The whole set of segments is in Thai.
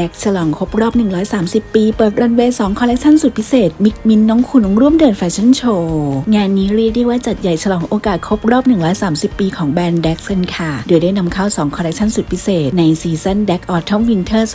ดกฉลองครบรอบ 130 ปี เปิดรันเวย์2คอลเลคชันสุดพิเศษ มิกมินน้องคุณร่วมเดินแฟชั่นโชว์ งานนี้เรียกได้ว่าจัดใหญ่ฉลองโอกาสครบรอบ 130 ปีของแบรนด์แดกกันค่ะ โดยได้นำเข้า 2 คอลเลคชันสุดพิเศษ ในซีซั่นแดกออทอมวินเทอร์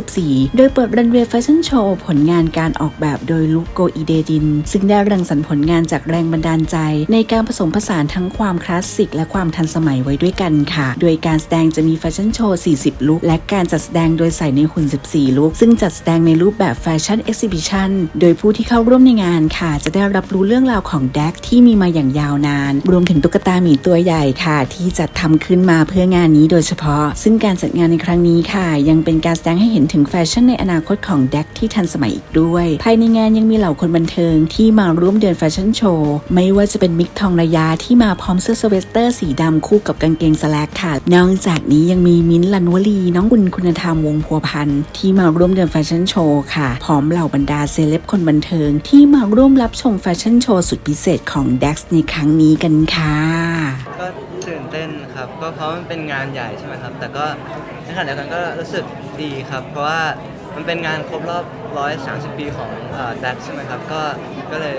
2024 โดยเปิดรันเวย์แฟชั่นโชว์ ผลงานการออกแบบโดยลูกโกอีเดดิน ซึ่งได้รังสรรค์ผลงานจากแรงบันดาลใจ ในการผสมผสานทั้งความคลาสสิกและความทันสมัยไว้ด้วยกันค่ะ โดยการแสดงจะมีแฟชั่นโชว์ 40 ลุคและการจัดแสดงโดยใส่ในหุ่น14 ลุคซึ่งจัดแสดงในรูปแบบแฟชั่นเอ็กซิบิชันโดยผู้ที่เข้าร่วมในงานค่ะ จะได้รับรู้เรื่องราวของแดกที่มีมาอย่างยาวนาน รวมถึงตุ๊กตาหมีตัวใหญ่ค่ะ ที่จัดทำขึ้นมาเพื่องานนี้โดยเฉพาะ ซึ่งการจัดงานในครั้งนี้ค่ะ ยังเป็นการแสดงให้เห็นถึงแฟชั่นในอนาคตของแดกที่ทันสมัยอีกด้วย ภายในงานยังมีเหล่าคนบันเทิงที่มาร่วมเดินแฟชั่นโชว์ ไม่ว่าจะเป็นมิกทองระยาที่มาพร้อมเสื้อสเวตเตอร์สีดำคู่กับกางเกงสแลกค่ะ นอกจากนี้ยังมีมิ้นท์ลันวลีน้องบุญคุณธรรมวงพัวพันธ์ที่มาร่วมเดินแฟชั่นโชว์ค่ะ พร้อมเหล่าบรรดาเซเลบคนบันเทิง ที่มาร่วมรับชมแฟชั่นโชว์สุดพิเศษของ DAX ในครั้งนี้กันค่ะ ก็ตื่นเต้นครับ ก็เพราะมันเป็นงานใหญ่ใช่ไหมครับ แต่ก็ในขณะเดียวกันก็รู้สึกดีครับ เพราะว่ามันเป็นงานครบรอบ 130 ปีของดักใช่ไหมครับ ก็ ก็เลย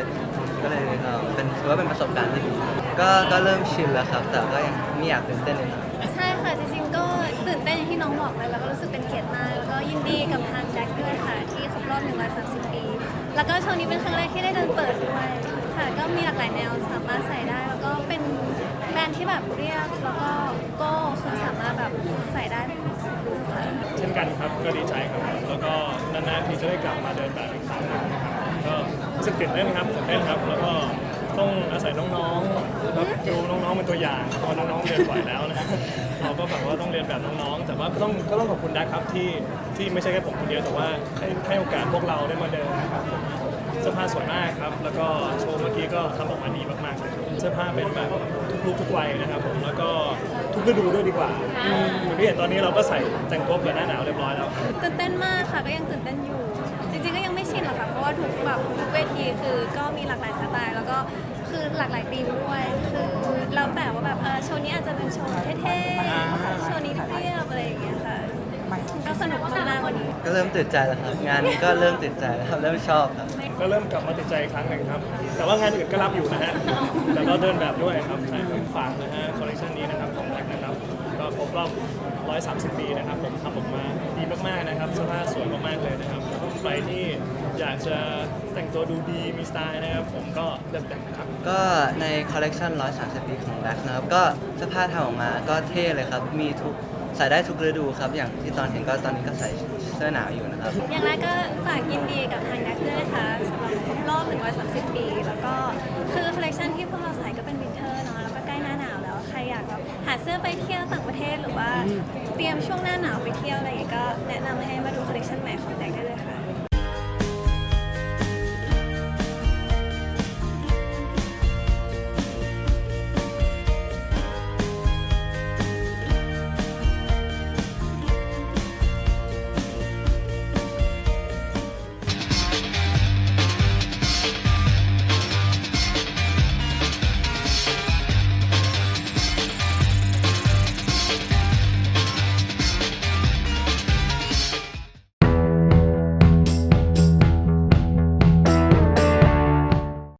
ก็เลยเอ่อเป็นถือว่าเป็นประสบการณ์ที่ดีก็ก็เริ่มชินแล้วครับ แต่ก็ยังไม่อยากตื่นเต้นเลยครับ ใช่ค่ะจริงๆก็ตื่นเต้นอย่างที่น้องบอกเลยแล้วก็รู้สึกเป็นเกียรติมากแล้วก็ยินดีกับทางแจ็คด้วยค่ะ ที่ครบรอบ 130 ปี แล้วก็โชว์นี้เป็นครั้งแรกที่ได้เดินเปิดด้วยค่ะ ก็มีหลากหลายแนวสามารถใส่ได้ แล้วก็เป็นแบรนด์ที่แบบเรียบแล้วก็โก็คือสามารถแบบใส่ได้ค่ะ เช่นกันครับก็ดีใจครับ แล้วก็นานๆทีจะได้กลับมาเดินแบบอีกครั้งหนึง รับก็รู้สึกตื่นเต้นครับตื่นเต้นครับ แล้วก็ต้องอาศัยน้องๆนะครับดูน้องๆเป็นตัวอย่างเพราะน้องๆเรียนไหวแล้วนะเราก็แบบว่าต้องเรียนแบบน้องๆ แต่ว่าก็ต้องก็ต้องขอบคุณดักครับที่ที่ไม่ใช่แค่ผมคนเดียวแต่ว่าให้ให้โอกาสพวกเราได้มาเดินนะครับผมเสื้อผ้าสวยมากครับ แล้วก็โชว์เมื่อกี้ก็ทำออกมาดีมากๆเลยเสื้อผ้าเป็นแบบทุกรูปทุกวัยนะครับผมแล้วก็ทุกฤดูด้วยดีกว่าอย่างที่เห็นตอนนี้เราก็ใส่แต่งตัวเผื่อหน้าหนาวเรียบร้อยแล้วครับตื่นเต้นมากค่ะก็ยังตื่นเต้นอยู่ จริงๆก็ยังไม่ชินหรอกค่ะเพราะว่าทุกแบบทุกเวที คือก็มีหลากหลายสไตล์ แล้วก็คือหลากหลายธีมด้วย คือแล้วแต่ว่าแบบเออโชว์นี้อาจจะเป็นโชว์เท่ๆ โชว์นี้เรียบอะไรอย่างเงี้ยค่ะก็สนุกมากๆวันนี้ ก็เริ่มตื่นใจแล้วครับ งานนี้ก็เริ่มตื่นใจแล้วครับเริ่มชอบครับ ก็เริ่มกลับมาติดใจอีกครั้งหนึ่งครับ แต่ว่างานอื่นก็รับอยู่นะฮะ แต่ก็เดินแบบด้วยครับใช่ผมฝากนะฮะคอลเลคชันนี้นะครับของแท็กนะครับ ก็ครบรอบ 130 ปีนะครับผมทำออกมาดีมากๆนะครับเสื้อผ้าสวยมากๆเลยนะครับใครที่อยากจะแต่งตัวดูดีมีสไตล์นะครับผมก็เลือกแต่งนะครับ ก็ในคอลเลกชัน130 ปีของแบ็คนะครับ ก็เสื้อผ้าทำออกมาก็เท่เลยครับ มีทุกใส่ได้ทุกฤดูครับ อย่างที่ตอนเห็นก็ตอนนี้ก็ใส่เสื้อหนาวอยู่นะครับ อย่างแรกก็ฝากยินดีกับทางแดกด้วยนะคะสำหรับครบรอบ130 ปี แล้วก็คือคอลเลคชันที่พวกเราใส่ก็เป็นวินเทอร์เนาะ แล้วก็ใกล้หน้าหนาวแล้ว ใครอยากแบบหาเสื้อไปเที่ยวต่างประเท ศหรือว่าเตรียมช่วงหน้าหนาวไปเที่ยวอะไรก็แนะนำให้มาดูคอลเลคชันใหม่ของแตงได้เลยค่ะ